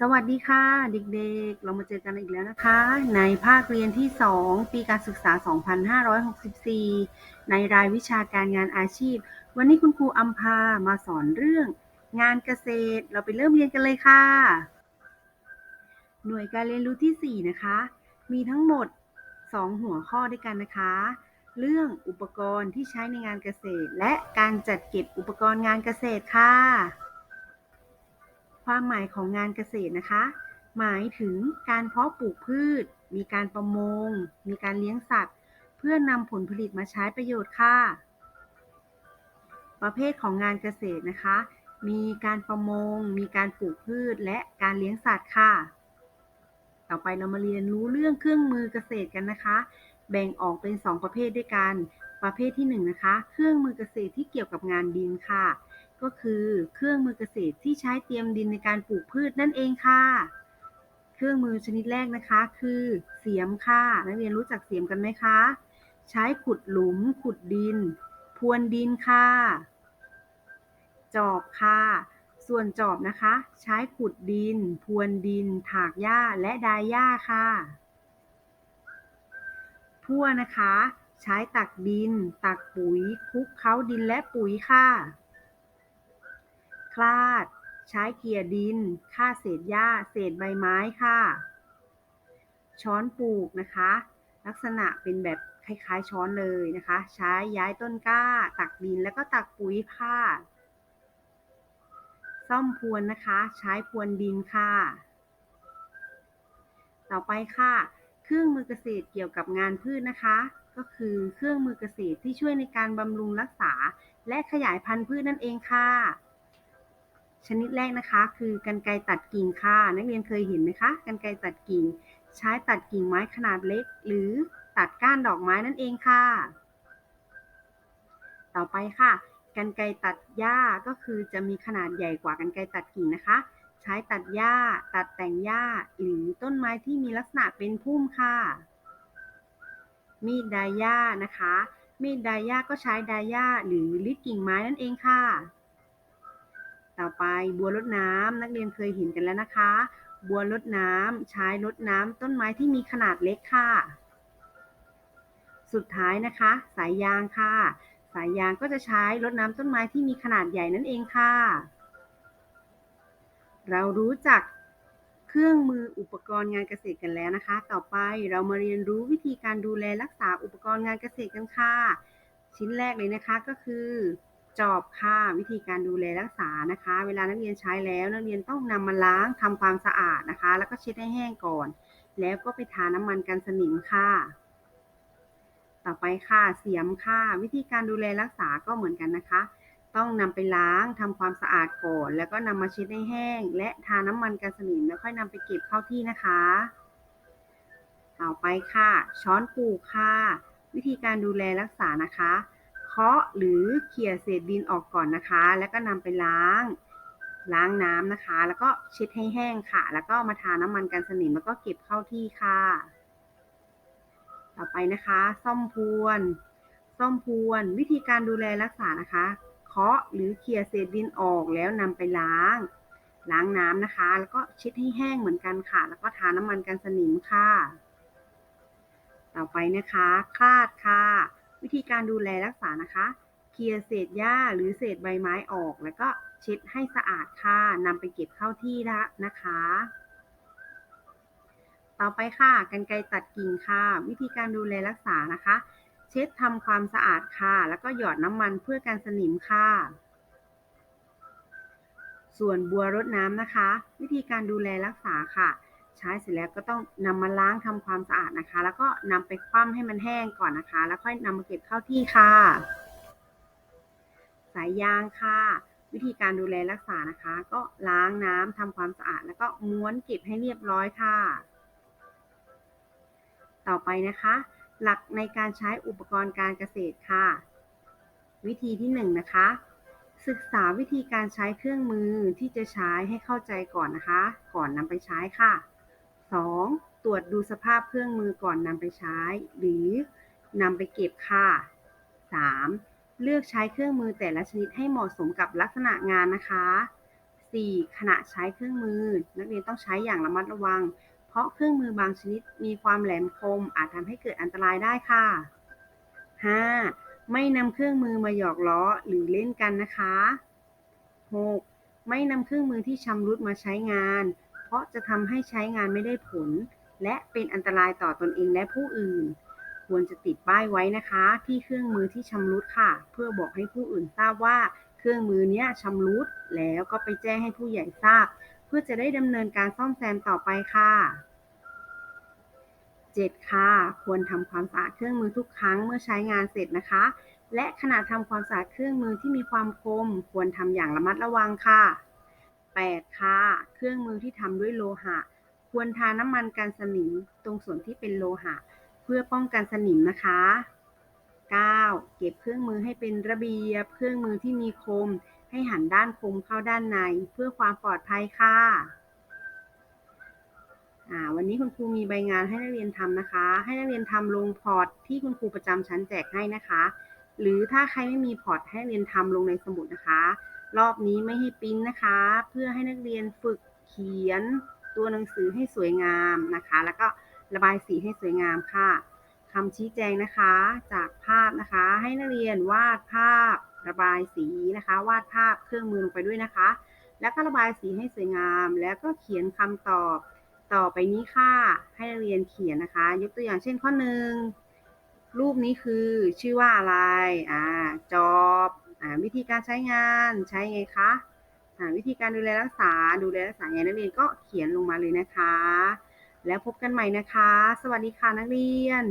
สวัสดีค่ะ เด็กๆ เรามาเจอกันอีกแล้วนะคะ ในภาคเรียนที่ 2 ปีการศึกษา 2564 ในรายวิชาการงานอาชีพ วันนี้คุณครูอัมพามาสอนเรื่องงานเกษตร เราไปเริ่มเรียนกันเลยค่ะ หน่วยการเรียนรู้ที่ 4 นะคะ มีทั้งหมด 2 หัวข้อด้วยกันนะคะ เรื่องอุปกรณ์ที่ใช้ในงานเกษตร และการจัดเก็บอุปกรณ์งานเกษตรค่ะ ความหมายของงานเกษตรนะคะ หมายถึงการเพาะปลูกพืช มีการประมง มีการเลี้ยงสัตว์ เพื่อนำผลผลิตมาใช้ประโยชน์ค่ะ ประเภทของงานเกษตรนะคะ มีการประมง มีการปลูกพืช และการเลี้ยงสัตว์ค่ะ ต่อไปเรามาเรียนรู้เรื่องเครื่องมือเกษตรกันนะคะ แบ่งออกเป็น 2 ประเภทด้วยกัน ประเภทที่1นะคะ เครื่องมือเกษตรที่เกี่ยวกับงานดินค่ะ ก็คือเครื่องมือเกษตรที่ใช้เตรียมดินในการปลูกพืชนั่นเองค่ะ เครื่องมือชนิดแรกนะคะ คือเสียมค่ะ นักเรียนรู้จักเสียมกันไหมคะ ใช้ขุดหลุม ขุดดิน พรวนดินค่ะ จอบค่ะ ส่วนจอบนะคะ ใช้ขุดดิน พรวนดิน ถากหญ้าและดายหญ้าค่ะพั่วนะคะ ใช้ตักดิน ตักปุ๋ยคลุกเคล้าดินและปุ๋ยค่ะ คลาด ใช้เกลี่ยดินฆ่าเศษหญ้า เศษใบไม้ค่ะ ช้อนปลูกนะคะ ลักษณะเป็นแบบคล้าย ๆ ช้อนเลยนะคะ ใช้ย้ายต้นกล้า ตักดินแล้วก็ตักปุ๋ยค่ะซ่อมพรวนนะคะ ใช้พรวนดินค่ะ ต่อไปค่ะ เครื่องมือเกษตรเกี่ยวกับงานพืชนะคะ ก็คือเครื่องมือเกษตรที่ช่วยในการบำรุงรักษา และขยายพันธุ์พืชนั่นเองค่ะ ชนิดแรกนะคะคือกรรไกรตัดกิ่งค่ะ นักเรียนเคยเห็นไหมคะกรรไกรตัดกิ่ง ใช้ตัดกิ่งไม้ขนาดเล็ก หรือตัดก้านดอกไม้นั่นเองค่ะ ต่อไปค่ะกรรไกรตัดหญ้าก็คือจะมีขนาดใหญ่กว่ากรรไกรตัดกิ่งนะคะ ใช้ตัดหญ้า ตัดแต่งหญ้า หรือต้นไม้ที่มีลักษณะเป็นพุ่มค่ะ มีดไดาหญ้านะคะ มีดไดาหญ้าก็ใช้ไดาหญ้าหรือลิดกิ่งไม้นั่นเองค่ะ ต่อไปบัวรดน้ำนักเรียนเคยเห็นกันแล้วนะคะ บัวรดน้ำใช้รดน้ำต้นไม้ที่มีขนาดเล็กค่ะ สุดท้ายนะคะ สายยางค่ะ สายยางก็จะใช้รดน้ำต้นไม้ที่มีขนาดใหญ่นั่นเองค่ะ เรารู้จักเครื่องมืออุปกรณ์งานเกษตรกันแล้วนะคะ ต่อไปเรามาเรียนรู้วิธีการดูแลรักษาอุปกรณ์งานเกษตรกันค่ะ ชิ้นแรกเลยนะคะก็คือ จอบค่ะวิธีการดูแลรักษานะคะ เวลานักเรียนใช้แล้วนักเรียนต้องนำมาล้างทำความสะอาดนะคะ แล้วก็เช็ดให้แห้งก่อน แล้วก็ไปทาน้ำมันกันสนิมค่ะ ต่อไปค่ะเสียมค่ะ วิธีการดูแลรักษาก็เหมือนกันนะคะ ต้องนำไปล้างทำความสะอาดก่อน แล้วก็นำมาเช็ดให้แห้ง และทาน้ำมันกันสนิมแล้วค่อยนำไปเก็บเข้าที่นะคะ ต่อไปค่ะ ช้อนปูค่ะ วิธีการดูแลรักษานะคะ เคาะหรือเขี่ยเศษดินออกก่อนนะคะ แล้วก็นำไปล้าง ล้างน้ำนะคะ แล้วก็เช็ดให้แห้งค่ะ แล้วก็มาทาน้ำมันกันสนิมแล้วก็เก็บเข้าที่ค่ะ ต่อไปนะคะ ซ่อมพวน ซ่อมพวน วิธีการดูแลรักษานะคะ เคาะหรือเขี่ยเศษดินออกแล้วนำไปล้าง ล้างน้ำนะคะ แล้วก็เช็ดให้แห้งเหมือนกันค่ะ แล้วก็ทาน้ำมันกันสนิมค่ะ ต่อไปนะคะ คลาดค่ะ วิธีการดูแลรักษานะคะเคลียร์เศษหญ้าหรือเศษใบไม้ออก แล้วก็เช็ดให้สะอาดค่ะนำไปเก็บเข้าที่ละนะคะ ต่อไปค่ะกันไกรตัดกิ่งค่ะ วิธีการดูแลรักษานะคะ เช็ดทำความสะอาดค่ะ แล้วก็หยอดน้ำมันเพื่อกันสนิมค่ะ ส่วนบัวรดน้ำนะคะ วิธีการดูแลรักษาค่ะ ใช้เสร็จแล้วก็ต้องนำมาล้างทำความสะอาดนะคะ แล้วก็นำไปคว่ำให้มันแห้งก่อนนะคะ แล้วค่อยนำมาเก็บเข้าที่ค่ะ สายยางค่ะ วิธีการดูแลรักษานะคะ ก็ล้างน้ำทำความสะอาด แล้วก็ม้วนเก็บให้เรียบร้อยค่ะ ต่อไปนะคะ หลักในการใช้อุปกรณ์การเกษตรค่ะ วิธีที่1นงนะคะศึกษาวิธีการใช้เครื่องมือที่จะใช้ให้เข้าใจก่อนนะคะ ก่อนนำไปใช้ค่ะ 2. ตรวจดูสภาพเครื่องมือก่อนนำไปใช้ หรือนำไปเก็บค่ะ 3. เลือกใช้เครื่องมือแต่ละชนิดให้เหมาะสมกับลักษณะงานนะคะ 4. ขณะใช้เครื่องมือ นักเรียนต้องใช้อย่างระมัดระวัง เพราะเครื่องมือบางชนิดมีความแหลมคม อาจทำให้เกิดอันตรายได้ค่ะ 5. ไม่นำเครื่องมือมาหยอกล้อหรือเล่นกันนะคะ 6. ไม่นำเครื่องมือที่ชำรุดมาใช้งาน ราะจะทำให้ใช้งานไม่ได้ผล และเป็นอันตรายต่อตอนเองและผู้อื่น ควรจะติดป้ายไว้นะคะ ที่เครื่องมือที่ชำรุดค่ะ เพื่อบอกให้ผู้อื่นทราบว่าเครื่องมือนี้ชำรุด แล้วก็ไปแจ้งให้ผู้ใหญ่ทราบ เพื่อจะได้ดำเนินการซ่อมแซมต่อไปค่ะ 7. ค่ะ ควรทำความสะอาดเครื่องมือทุกครั้งเมื่อใช้งานเสร็จนะคะ และขณะทำความสะอาดเครื่องมือที่มีความคม ควรทำอย่างระมัดระวังค่ะ 8. ค่ะ เครื่องมือที่ทำด้วยโลหะ ควรทาน้ำมันกันสนิมตรงส่วนที่เป็นโลหะ เพื่อป้องกันสนิมนะคะ 9. เก็บเครื่องมือให้เป็นระเบียบ เครื่องมือที่มีคม ให้หันด้านคมเข้าด้านใน เพื่อความปลอดภัยค่ะวันนี้คุณครูมีใบงานให้นักเรียนทำนะคะ ให้นักเรียนทำลงพอร์ตที่คุณครูประจำชั้นแจกให้นะคะ หรือถ้าใครไม่มีพอร์ตให้นักเรียนทำลงในสมุดนะคะ รอบนี้ไม่ให้ปิ้นนะคะ เพื่อให้นักเรียนฝึกเขียนตัวหนังสือให้สวยงามนะคะ แล้วก็ระบายสีให้สวยงามค่ะคำชี้แจงนะคะจากภาพนะคะ ให้นักเรียนวาดภาพระบายสีนะคะ วาดภาพเครื่องมือลงไปด้วยนะคะ แล้วก็ระบายสีให้สวยงาม แล้วก็เขียนคำตอบต่อไปนี้ค่ะ ให้นักเรียนเขียนนะคะ ยกตัวอย่างเช่นข้อหนึ่งรูปนี้คือชื่อว่าอะไร อ่า จอบ วิธีการใช้งานใช้ไงคะวิธีการดูแลรักษาดูแลรักษาไงนักเรียนก็เขียนลงมาเลยนะคะ แล้วพบกันใหม่นะคะ สวัสดีค่ะนักเรียน